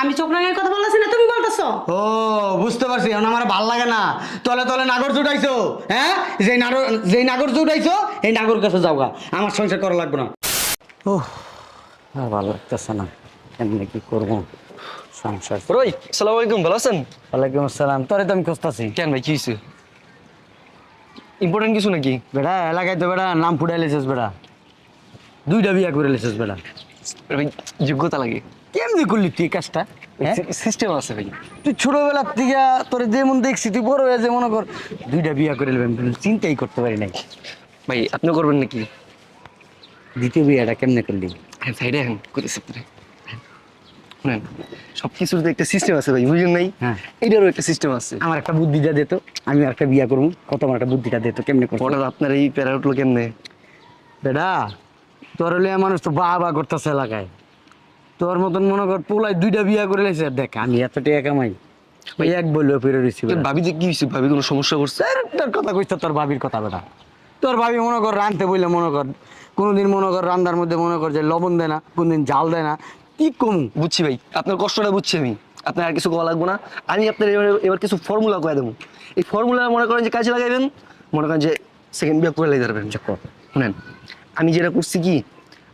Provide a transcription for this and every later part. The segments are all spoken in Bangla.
আমি চোখ রাঙের কথা বলতেছি না তুমি বলতেছো? ও বুঝতে পারছি এখন আমার ভালো লাগে না। তলে তলে নাগর জুটাইছো হ্যাঁ? যেই নাগর যেই নাগর জুটাইছো এই নাগর কাছে যাওগা আমার সংসার করা লাগবে না। ও আর ভালো লাগতেছে না এমনি কি করব? সংসার। রই সালাম আলাইকুম ভালো আছেন? ওয়ালাইকুম আসসালাম তোরে তো আমি খুঁজতেছি। কেন ভাই কি হয়েছে ইম্পর্টেন্ট কিছু নাকি? বেড়া এলাকায় তো বেড়া নাম ফুটাই লেছিস বেটা দুইটা বিয়া করে লেছিস ভাই যোগ্যতা লাগে। কেমনি করলি তুই কাজটা হ্যাঁ? সিস্টেম আছে ভাই। তুই ছোটবেলার থেকে তোর যেমন দেখছি তুই বড় হয়ে যে মনে কর দুইটা বিয়া করে নেবেন চিন্তাই করতে পারি নাই। ভাই আপনি করবেন নাকি? দ্বিতীয় বিয়াটা কেমনে করলি? হ্যাঁ সাইডে হ্যাঁ করেছি শুনেন সব কিছুর তো একটা সিস্টেম আছে ভাই বুঝলেন নাই? হ্যাঁ। এটারও একটা সিস্টেম আছে। আমার একটা বুদ্ধিটা দিত আমি একটা বিয়া করব। কত আমার একটা বুদ্ধিটা দিত কেমনে করব? হঠাৎ আপনার এই প্যারা উঠল কেমনে? বেটা তোর হলে মানুষ তো বা বা করতেছে এলাকায়। তোর মতন মনে কর পোলায় দুইটা বিয়া করে লেছে দেখ আমি এত টাকা কামাই ওই এক বলল ফিরে তোর ভাবি যে কি হয়েছে ভাবি কোনো সমস্যা করছে? তোর কথা কইছ তোর ভাবির কথা বেটা। তোর ভাবি মনে কর রানতে বললে মনে কর কোনোদিন মনে কর রান্নার মধ্যে মনে কর যে লবণ দেয় না কোনদিন জাল দেয় না। কি কম? বুঝছি ভাই আপনার কষ্টটা বুঝছি আমি। আপনার আর কিছু করা লাগবো না। আমি আপনার এবার এবার কিছু ফর্মুলা কয়ে দেবো। এই ফর্মুলা মনে করেন যে কাজে লাগাইবেন মনে করেন যে সেকেন্ড বিয়ে করে লাগাই পারবেন। শুনেন আমি যেটা করছি কি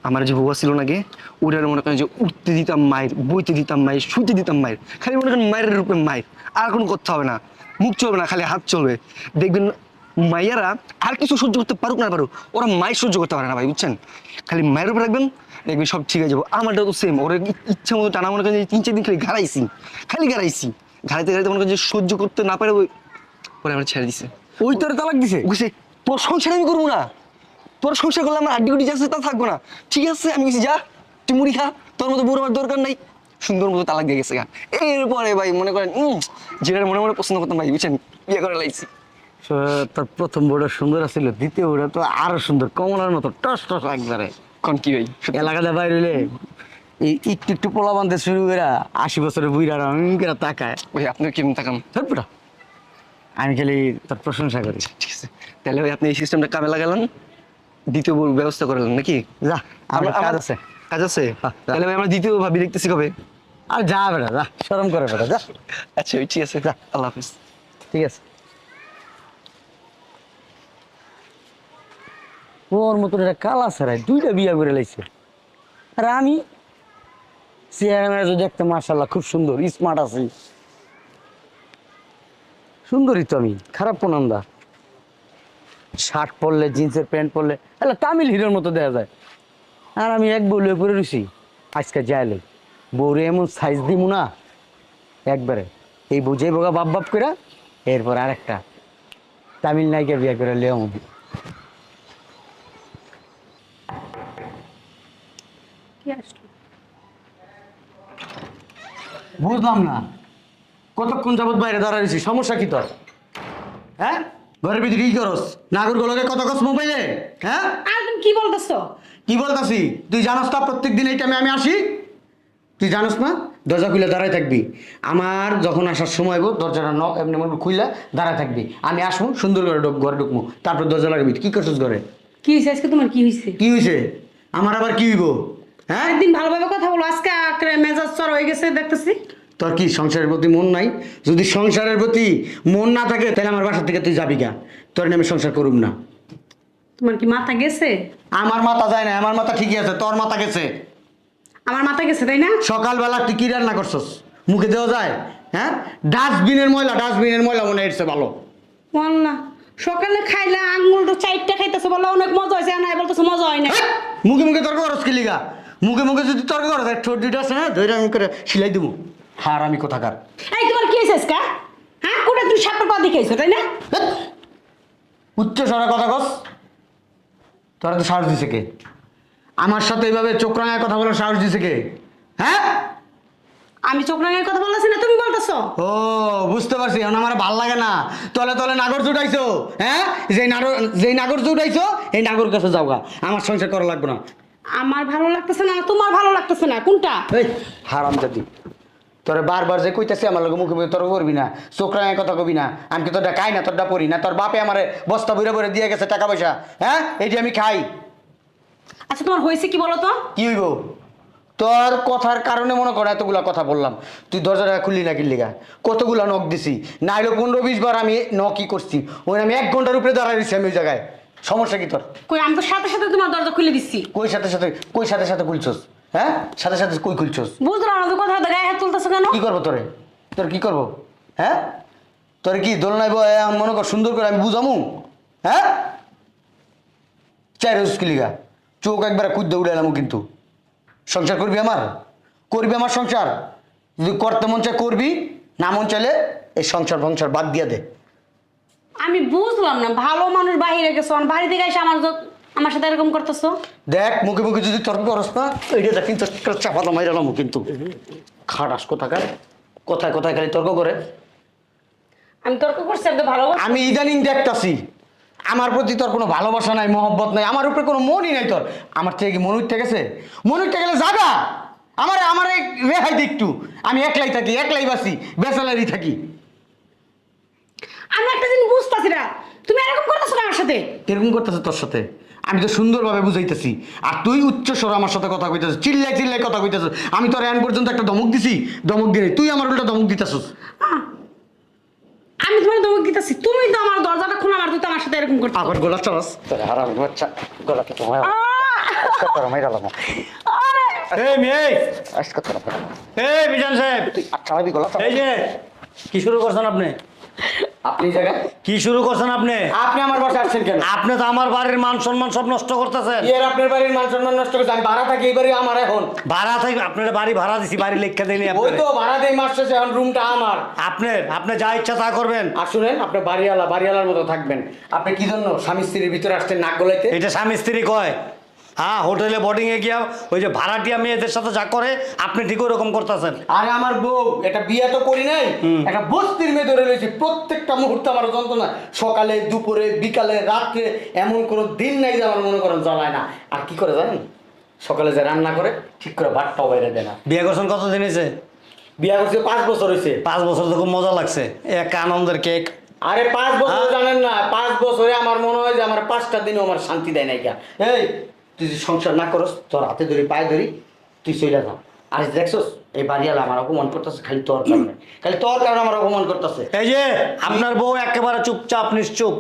আমার যে বউয়া ছিল নাকি ওটার মনে করেন যে উঠতে দিতাম মায়ের বইতে দিতাম মায়ের শুতে দিতাম মায়ের খালি মনে করেন মায়ের রূপে মায়ের। আর কোনো করতে হবে না মুখ চলবে না খালি হাত চলবে। দেখবেন মাইয়ারা আর কিছু সহ্য করতে পারুক না পারুক ওরা মায়ের সহ্য করতে পারে না ভাই বুঝছেন? খালি মায়ের উপর রাখবেন দেখবেন সব ঠিক হয়ে যাব। আমারটাও তো সেম ওরা ইচ্ছা মতো টানা মনে করেন যে তিন চার দিন খালি ঘাড়াইছি খালি ঘাড়াইছি। ঘাড়াইতে ঘাড়াইতে মনে করেন যে সহ্য করতে না পারে ওই পরে আমার ছেড়ে দিছে। ওই তোর তালাক দিছে? বুঝছে তোর সংসার আমি করব না। তোর সংসার করলে আমার আড্ডি গুটি যাচ্ছে তা থাকব না। ঠিক আছে আমি কিছু যা। তুই মুড়ি খা তোর মতো বুড়ো আমার দরকার নাই। সুন্দর মতো তালাক দিয়ে গেছে গা। এরপরে ভাই মনে করেন যেটা মনে মনে পছন্দ করতাম ভাই বুঝছেন? বিয়ে করে লাইছি। সে- তোর প্রথম বউটা সুন্দর আছিল দ্বিতীয় বউটা তো আরও সুন্দর কমলার মতো টস টস একবারে। কোন কি ভাই। এলাকাতে বাইরে হইলে এই একটু একটু পোলা বানতে শুরু করে আশি বছরের বুইরা করে তাকায়। ভাই আপনি কেমন বেটা। আমি খালি তার প্রশংসা করি। ঠিক আছে। তাহলে ভাই আপনি এই সিস্টেমটা কামে লাগালেন? দ্বিতীয় ব্যবস্থা করলেন নাকি? যা আমার আমার- কাজ আছে। কাজ আছে? হ্যাঁ, তাহলে ভাই আমরা দ্বিতীয় ভাবি দেখতেছি কবে? আর যা বেটা যা করে বেটা যা। আচ্ছা ঠিক আছে। যা। আল্লাহ হাফিজ। ঠিক আছে। ওর মতন একটা কালা ছাড়াই দুইটা বিয়া করে লাইছে। আর আমি চেয়ারম্যান যদি দেখতে মার্শাল্লাহ খুব সুন্দর স্মার্ট আছি। সুন্দরই তো আমি খারাপ প্রণামদা শার্ট পরলে জিন্সের প্যান্ট পরলে এলা তামিল হিরোর মতো দেখা যায়। আর আমি এক বউলে পরে রয়েছি আজকে যাইলে বউরে এমন সাইজ দিমু না একবারে। এই বুঝে বোকা বাপ বাপ করে এরপর আরেকটা তামিল নায়িকা বিয়ে করে লেও বুঝলাম না। কতক্ষণ যাবত বাইরে দাঁড়াইছি সমস্যা কি তোর? হ্যাঁ? ঘরের ভিতরে কি করস? নাগরগুলোকে কত কস মোবাইলে? হ্যাঁ? আর তুমি কি বলতেছো? কি বলতাছি? তুই জানোস তো প্রত্যেক দিন এই টাইমে আমি আসি? তুই জানোস না? দরজা খুলে দাঁড়ায় থাকবি। আমার যখন আসার সময় হইব দরজাটা ন এমনি মনে খুলে দাঁড়ায় থাকবি। আমি আসব সুন্দর করে ঢুক ঘরে ঢুকবো। তারপর দরজা লাগাবি। কি করছিস ঘরে? কি হয়েছে আজকে তোমার কি হয়েছে কি হয়েছে আমার আবার কি হইব? হ্যাঁ? একদিন ভালোভাবে কথা বলো। আজকে মেজাজ চর হয়ে গেছে দেখতেছি। তোর কি সংসারের প্রতি মন নাই? যদি সংসারের প্রতি মন না থাকে তাহলে আমার বাসা থেকে তুই যাবি গা? তোর নামে সংসার করুম না। তোমার কি মাথা গেছে? আমার মাথা যায় না আমার মাথা ঠিকই আছে তোর মাথা গেছে। আমার মাথা গেছে তাই না? সকালবেলা তুই কি রান্না করছস? মুখে দেওয়া যায়? হ্যাঁ? ডাস্টবিনের ময়লা ডাস্টবিনের ময়লা মনে হচ্ছে ভালো। বল না সকালে খাইলে আঙুলটা চারটা খাইতেছে বলে অনেক মজা হয়েছে না বলতেছে মজা হয় না মুখে মুখে তর্ক করস কি লিগা? মুখে মুখে যদি তর্ক করস ঠোঁট দুইটা আছে না ধরে আমি করে সিলাই দেবো। হার আমি কোথাকার? এই তোমার কি হয়েছে আজকে হ্যাঁ? কোটা তুমি সাপের পা দেখাইছো তাই না? উচ্চ স্বরে কথা কস। তোরা তো সাহস দিছে কে? আমার সাথে এইভাবে চোখ রাঙায় কথা বলার সাহস দিছে কে? হ্যাঁ? আমি চোখ কথা বলতেছি না তুমি বলতেছো? ও বুঝতে পারছি এখন আমার ভালো লাগে না। তলে তলে নাগর জুটাইছো হ্যাঁ? যেই নাগর যেই নাগর জুটাইছো এই নাগর কাছে যাওগা আমার সংসার করা লাগবে না। আমার ভালো লাগতেছে না তোমার ভালো লাগতেছে না কোনটা? এই হারাম জাতি তোরে বারবার যে কইতাছি আমার লগে মুখে তর্ক করবি না চোখ কথা কবি না আমি কি তোরটা খাই না তোরটা পড়ি না তোর বাপে আমারে বস্তা বইরে বইরে দিয়ে গেছে টাকা পয়সা হ্যাঁ? এইটি আমি খাই। আচ্ছা তোমার হয়েছে কি বলো তো? কি হইব? তোর কথার কারণে মনে করো এতগুলা কথা বললাম তুই দরজাটা খুললি না কিল্লিগা? কতগুলা নখ দিছি? নাইলো পনেরো বিশ বার আমি নখই করছি ওই আমি এক ঘণ্টার উপরে দাঁড়াই রয়েছি আমি ওই জায়গায়। সমস্যা কি তোর? কই আমি তো সাথে সাথে তোমার দরজা খুলে দিচ্ছি। কই সাথে সাথে কই সাথে সাথে খুলছস? হ্যাঁ? সাথে সাথে কই খুলছস? বুঝলাম না তো কথা গায়ে হাত তুলতেছো কেন? কি করব তোরে? তোর কি করব? হ্যাঁ? তোর কি দোলনায় বয় মনে কর সুন্দর করে আমি বুঝামু? হ্যাঁ? চাই রোজ কিলিগা চোখ একবার কুদ্দে উড়ে এলাম কিন্তু। সংসার করবি আমার? করবি আমার সংসার? যদি করতে মন চায় করবি না মন চাইলে এই সংসার ফংসার বাদ দিয়া দে। আমি বুঝলাম না ভালো মানুষ বাইরে গেছে আর বাড়ি থেকে এসে আমার আমার সাথে এরকম করতেছো? দেখ মুখে মুখে যদি তর্ক করস না এইটা দেখ কিন্তু চাপা তো মাইরালাম কিন্তু। খাটাস কোথাকার? কোথায় কোথায় খালি তর্ক করে। আমি তর্ক করছি আমি তো ভালো আমি ইদানিং দেখতাছি আমার প্রতি তোর কোনো ভালোবাসা নাই মহব্বত নাই আমার উপরে কোনো মনই নাই তোর। আমার থেকে কি মন উঠতে গেছে? মন উঠতে গেলে যাগা আমার আমার এই রেহাই দে একটু। আমি একলাই থাকি একলাই বাসি বেসালারি থাকি। আমি একটা জিনিস বুঝতেছি না তুমি এরকম করতেছো না আমার সাথে? এরকম করতেছে তোর সাথে? আমি তো সুন্দরভাবে বুঝাইতেছি। আর তুই উচ্চ স্বর আমার সাথে কথা কইতেছিস চিল্লাই চিল্লাই কথা কইতেছিস। আমি তোর এন পর্যন্ত একটা ধমক দিছি ধমক দিয়ে তুই আমার উল্টা ধমক দিতেছিস। আমি তোমার দমক দিতেছি। তুমি তো আমার দরজাটা খোলা মার তুই তো আমার সাথে এরকম করছ আবার গোলা চালাস তোর হারাম বাচ্চা গলাটা তো আহ! মাইরালাম আরে! এই মেয়ে আজকে তোর এই বিজান সাহেব! তুই আচ্ছা গলা এই যে কি শুরু করছেন আপনি? আপনি জায়গায়? কি শুরু করছেন আপনি? আপনি আমার বাসায় আসছেন কেন? আপনি তো আমার বাড়ির মান সম্মান সব নষ্ট করতেছেন। এর আপনার বাড়ির মান সম্মান নষ্ট আমি ভাড়া থাকি এই বাড়ি আমার এখন। ভাড়া থেকে আপনার বাড়ি ভাড়া দিছি বাড়ি লেখা দেয়নি ওই তো ভাড়া দেই মাস শেষে এখন রুমটা আমার। আপনার আপনি যা ইচ্ছা তা করবেন। আর শুনেন আপনি বাড়িওয়ালা বাড়িওয়ালার মতো থাকবেন। আপনি কি জন্য স্বামী স্ত্রীর ভিতরে আসছেন নাক গলাইতে? এটা স্বামী স্ত্রী কয়? হ্যাঁ হোটেলে বোর্ডিং এ গিয়া ওই যে ভাড়াটিয়া মেয়েদের সাথে যা করে আপনি ঠিক ওরকম করতেছেন। আরে আমার বউ এটা বিয়ে তো করি নাই একটা বস্তির মেয়ে ধরে রয়েছে প্রত্যেকটা মুহূর্তে আমার যন্ত্রণা। সকালে দুপুরে বিকালে রাত্রে এমন কোনো দিন নাই যে আমার মনে করেন জ্বালায় না। আর কি করে জানেন? সকালে যে রান্না করে ঠিক করে ভাতটাও বাইরে দেয় না। বিয়ে করছেন কত দিন হয়েছে বিয়ে করছে পাঁচ বছর হয়েছে পাঁচ বছর তো খুব মজা লাগছে। এক আনন্দের কেক। আরে পাঁচ বছর হ্যাঁ? জানেন না পাঁচ বছরে আমার মনে হয় যে আমার পাঁচটা দিনও আমার শান্তি দেয় নাই এই তুই যদি সংসার না করস তোর হাতে ধরি পায়ে ধরি তুই চলে যা। আর দেখছস এই বাড়িওয়ালা আমার অপমান করতেছে খালি তোর কারণে। খালি তোর কারণে আমার অপমান করতেছে। এই যে আপনার বউ একেবারে চুপচাপ নিশ্চুপ।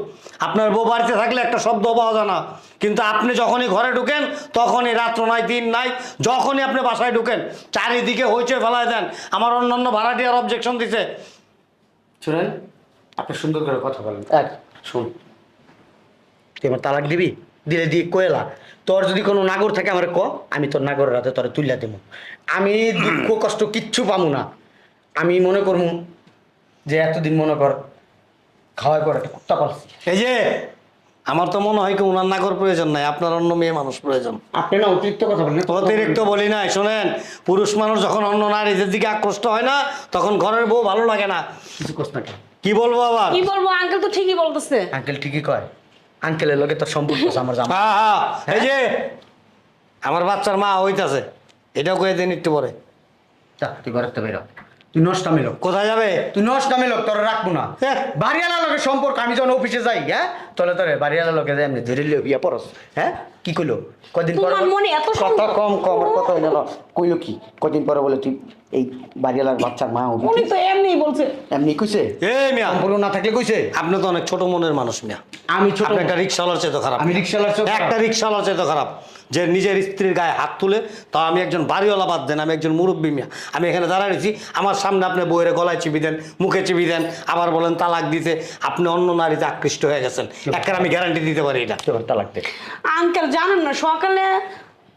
আপনার বউ বাড়িতে থাকলে একটা শব্দ পাওয়া যায় না। কিন্তু আপনি যখনই ঘরে ঢুকেন তখনই রাত্র নাই দিন নাই যখনই আপনি বাসায় ঢুকেন চারিদিকে হইচই ফেলায় দেন। আমার অন্যান্য ভাড়াটিয়ার অবজেকশন দিছে। শুনেন আপনি সুন্দর করে কথা বলেন। এক শুন। তুই আমার তালাক দিবি? দিলে দিয়ে কয়েলা তোর যদি কোনো নাগর থাকে আমার ক আমি তোর নাগরের হাতে তোরে তুইলা দেবো আমি দুঃখ কষ্ট কিচ্ছু পামু না। আমি মনে করব যে এতদিন মনে কর খাওয়াই পর একটা কুত্তা পালছি। এই যে আমার তো মনে হয় কি উনার নাগর প্রয়োজন নাই আপনার অন্য মেয়ে মানুষ প্রয়োজন। আপনি না অতিরিক্ত কথা বলেন অতিরিক্ত বলি নাই শোনেন পুরুষ মানুষ যখন অন্য নারীদের দিকে আকৃষ্ট হয় না তখন ঘরের বউ ভালো লাগে না। কিছু কষ্ট না কি বলব আবার? কি বলব? আঙ্কেল তো ঠিকই বলতেছে। আঙ্কেল ঠিকই কয়। আঙ্কেলের লগে তোর সম্পর্ক আছে আমার জামা হ্যাঁ হ্যাঁ এই যে আমার বাচ্চার মা হইতাছে এটাও কয়ে দিন একটু পরে। যা তুই ঘরের তো বেরো তুই নষ্টামি লোক। কোথায় যাবে? তুই নষ্টামি লোক তোর রাখব না। হ্যাঁ। বাড়িওয়ালা লোকের সম্পর্ক আমি যখন অফিসে যাই হ্যাঁ? তোলে তোরে বাড়িওয়ালা লোকে যাই এমনি ধরে লিও বিয়া পরস হ্যাঁ? কি কইলো? কদিন পর মনে এত কথা কম কম কত হইল কইলো কি? কদিন পরে বলে তুই এই বাড়িওয়ালার বাচ্চার মা উনি তো এমনিই বলছে। এমনি কইছে? এই মিয়া। সম্পর্ক না থাকলে কইছে? আপনি তো অনেক ছোট মনের মানুষ মিয়া। আমি ছোট। আপনি একটা রিক্সাওয়ালার চেয়ে তো খারাপ। আমি রিক্সাওয়ালার চেয়েও খারাপ। একটা রিক্সাওয়ালার চেয়ে তো খারাপ। যে নিজের স্ত্রীর গায়ে হাত তুলে তা আমি একজন বাড়িওয়ালা বাদ দেন আমি একজন মুরব্বী মিয়া। আমি এখানে দাঁড়ায় রয়েছি। আমার সামনে আপনি বইয়ের গলায় চিবি দেন মুখে চিবি দেন আবার বলেন তালাক দিতে আপনি অন্য নারীতে আকৃষ্ট হয়ে গেছেন। একটা আমি গ্যারান্টি দিতে পারি এটা তালাক দে। আঙ্কেল জানেন না সকালে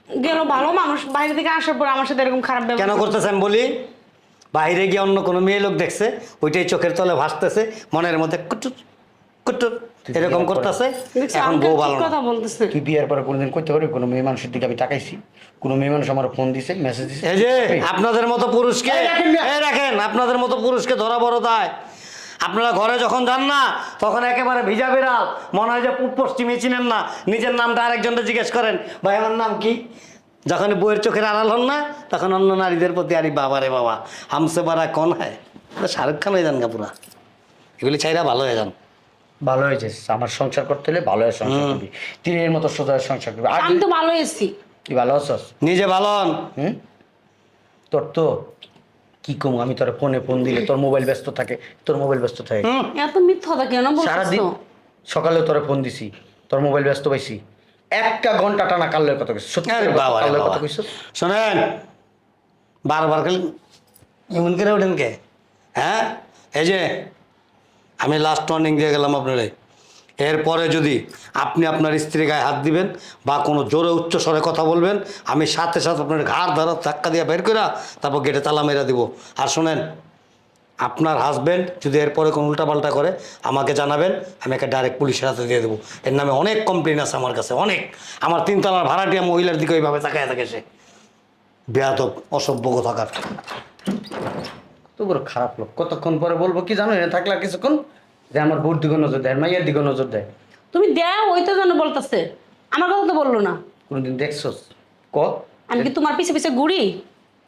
গেল ভালো মানুষ বাইরে থেকে আসার পর আমার সাথে এরকম খারাপ কেন করতেছেন বলি? বাইরে গিয়ে অন্য কোনো মেয়ে লোক দেখছে ওইটাই চোখের তলে ভাসতেছে মনের মধ্যে কুটুর কুটুর এরকম করতেছে। এখন বউ ভালো কথা বলতেছে। তুই বিয়ের পরে কোনোদিন করতে পারবি? কোনো মেয়ে মানুষের দিকে আমি তাকাইছি। কোনো মেয়ে মানুষ আমার ফোন দিছে মেসেজ দিছে। এই যে আপনাদের মতো পুরুষকে রাখেন আপনাদের মতো পুরুষকে ধরা বড় দায়। আপনারা ঘরে যখন যান না তখন একেবারে ভিজা বিড়াল। মনে হয় যে পশ্চিমে চিনেন না। নিজের নামটা আরেকজনকে জিজ্ঞেস করেন ভাই আমার নাম কি? যখন বইয়ের চোখের আড়াল হন না তখন অন্য নারীদের প্রতি আরে বাবা রে বাবা হামসে বারা কন হয় শাহরুখ খান হয়ে যান গা পুরা। এগুলি চাইরা ভালো হয়ে যান। ভালো হয়েছে। আমার সংসার করতে হলে ভালো হয়ে সংসার করবি। তুই এর মতো সোজা সংসার করবি। আমি তো ভালো এসেছি তুই ভালো আছস? নিজে ভালো হন। হুম? তোর তো কি কম? আমি তোর ফোনে ফোন দিলে তোর মোবাইল ব্যস্ত থাকে তোর মোবাইল ব্যস্ত থাকে। এত মিথ্যা কথা কেন সারাদিন সকালে তোরে ফোন দিছি তোর মোবাইল ব্যস্ত পাইছি। একটা ঘণ্টা টানা কাল্লের কথা কইছিস সত্যি আরে বাবা রে কাল্লের বাবা। কথা কইছিস শোনেন বারবার খালি এমন করে ওঠেন কে? হ্যাঁ? এই যে আমি লাস্ট ওয়ার্নিং দিয়ে গেলাম আপনারে। এরপরে যদি আপনি আপনার স্ত্রীর গায়ে হাত দিবেন বা কোনো জোরে উচ্চ স্বরে কথা বলবেন, আমি সাথে সাথে আপনার ঘাড় ধারা ধাক্কা দিয়ে বের করে তারপর গেটে তালা মেরা দিব। আর শোনেন, আপনার হাজবেন্ড যদি এরপরে কোনো উল্টাপাল্টা করে, আমাকে জানাবেন, আমি একটা ডাইরেক্ট পুলিশের হাতে দিয়ে দেবো। এর নামে অনেক কমপ্লেন আছে আমার কাছে, অনেক। আমার তিনতলার ভাড়াটিয়া মহিলার দিকে ওইভাবে তাকায় থাকে সে। বেয়াদব, অসভ্য থাকার তো খারাপ লোক। কতক্ষণ পরে বলব কি জানো? এনে থাকলে কিছুক্ষণ যে আমার বোর দিকে নজর দেয় মাইয়ের দিকে নজর দেয়। তুমি দেও ওই তো জন্য বলতেছে। আমার কথা তো বলল না। কোনোদিন দেখছস? ক? আমি কি তোমার পিছে পিছে ঘুরি?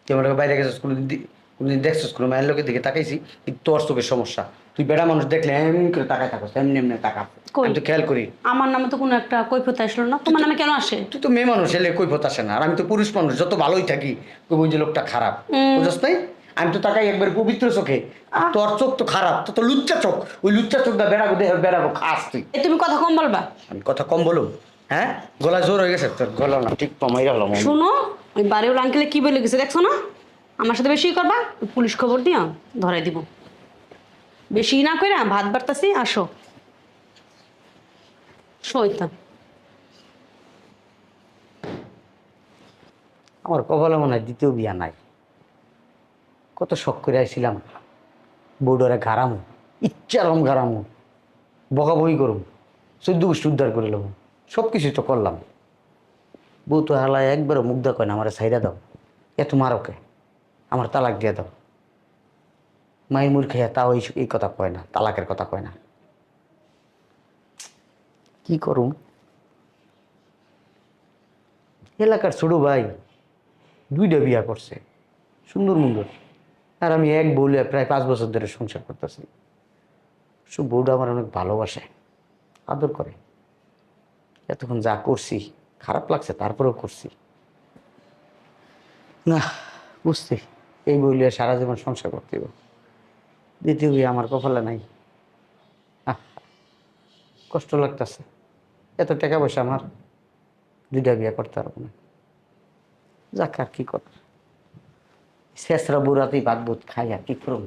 কেমন বাইরে গেছিস কোনোদিন দি- কোনোদিন দেখছস? কোনো মায়ের লোকের দিকে তাকাইছি কি তোর চোখের সমস্যা? তুই বেড়া মানুষ দেখলে এমনি করে তাকায় থাকস এমনি এমনি তাকা। কই? আমি তো খেয়াল করি। আমার নামে তো কোনো একটা কৈফত আসলো না। তোমার নামে কেন আসে? তুই তো মেয়ে মানুষ এলে কই আসে না। আর আমি তো পুরুষ মানুষ যত ভালোই থাকি কই ওই যে লোকটা খারাপ। হুম। বুঝছ নাই? আমি তো তাকাই একবার পবিত্র চোখে। তোর চোখ তো খারাপ তো তো লুচ্চা চোখ। ওই লুচ্চা চোখটা বেড়াবো দেহ বেড়াবো খাস তুই। এ তুমি কথা কম বলবা। আমি কথা কম বলো হ্যাঁ? গলা জোর হয়ে গেছে তোর গলা না ঠিক কমাই গেল শুনো ওই বাড়িওয়ালা আঙ্কেলে কি বলে গেছে দেখছ না? আমার সাথে বেশি করবা পুলিশ খবর দিও ধরাই দিব। বেশি না করে ভাত বাড়তাছি আসো। শৈতান আমার কপালে মনে হয় দ্বিতীয় বিয়া নাই। কত শখ করে আইছিলাম। বউডরে গারামু ইচ্ছারম গারামু বকাবকি করুম, চোদ্দ গোষ্ঠী উদ্ধার করে নেব সব কিছু তো করলাম। বউ তো হালায় একবারও মুগ্ধা কয় না, আমার সাইডা দাও এত মারকে, আমার তালাক দিয়ে দাও। মাই মুর খেয়া তাও এই কথা কয় না, তালাকের কথা কয় না। কি করুম? এলাকার ছোট ভাই দুইটা বিয়া করছে, সুন্দর মুন্দর। আর আমি এক বউলে প্রায় পাঁচ বছর ধরে সংসার করতেছি। সব বউটা আমার অনেক ভালোবাসে, আদর করে। এতক্ষণ যা করছি, খারাপ লাগছে, তারপরেও করছি। না, বুঝছি। এই বইলে সারা জীবন সংসার করতে। দ্বিতীয় বিয়ে আমার কপালে নাই। কষ্ট লাগতেছে। এত টাকা পয়সা আমার। দুইটা বিয়ে করতে পারব না। যাক আর কি কর শেষরা বুড়াতেই ভাত বুত খাই আর কি করব?